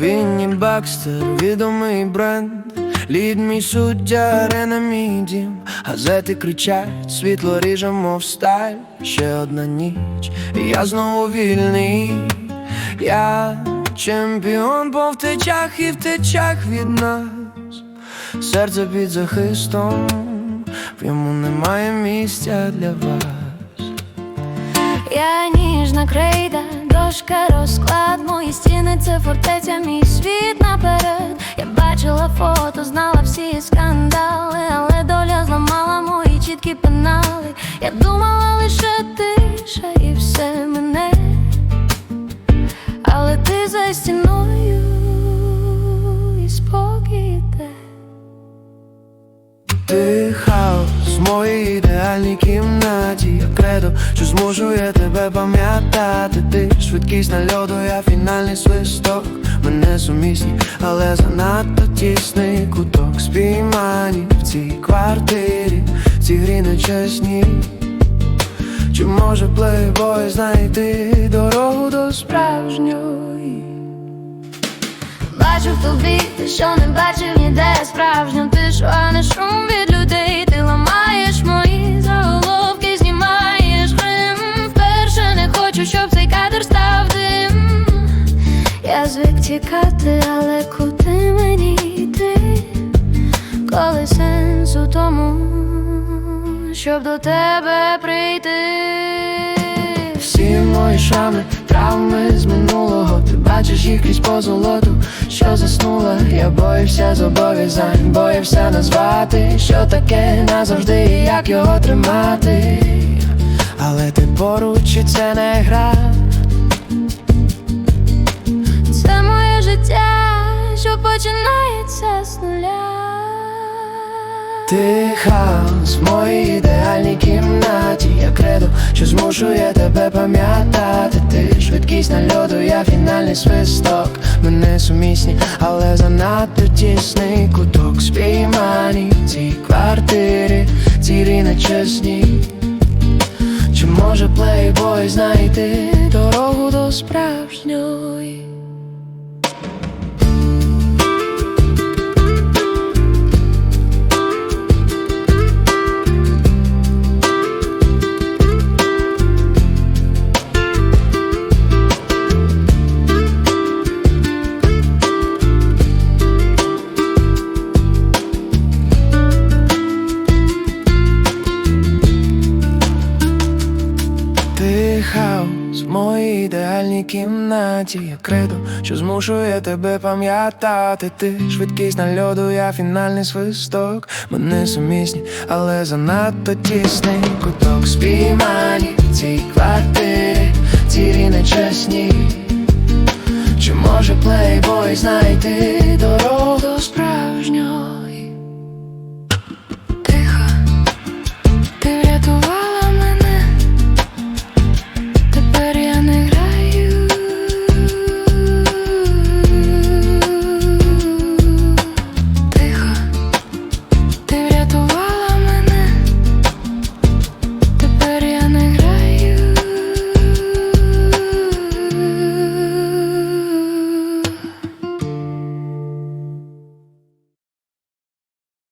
Бакстер, відомий бренд, лід мій суддя, арена мій дім, газети кричать, світло ріже, мов сталь, ще одна ніч, і я знову вільний. Я чемпіон по втечах і втечах від нас, серце під захистом, в йому немає місця для вас. Я ніжна крейда, дошка розклад, мої стіни це фортеця, мій світ наперед. Я бачила фото, знала всі скандали, але доля зламала мої чіткі пенали. Я думала лише тиша і все мене, але ти за стіною і спокій йде. Ти хаос в моїй ідеальній кімнаті Я кредо, що змушує тебе пам'ятати. Ти швидкість на льоду, я фінальний свисток. Мене сумісні, але занадто тісний куток. Спіймані в цій квартирі, в цій грі нечесні. Чи може плейбой знайти дорогу до справжньої? Бачу в тобі, те, що не бачив ніде справжню тишу, тікати, але куди мені йти? Коли сенс у тому, щоб до тебе прийти. Всі мої шрами, травми з минулого Ти бачиш їх крізь позолоту, що заснула Я боївся зобов'язань, боївся назвати Що таке назавжди і як його тримати Але ти поруч і це не гра Ти хаос в моїй ідеальній кімнаті. Я кредо, що змушує тебе пам'ятати. Ти швидкість на льоду, я фінальний свисток. Мене сумісні, але занадто тісний куток. Спіймані в цій квартирі, цій нечесні Чи може плейбой знайти дорогу до справжньої? Ідеальній кімнаті. Я кредо, що змушує тебе пам'ятати. Ти швидкість на льоду, я фінальний свисток. Мене сумісні, але занадто тісний куток. Спіймані в цій квартирі, ці нечесні Чи може плейбой знайти дорогу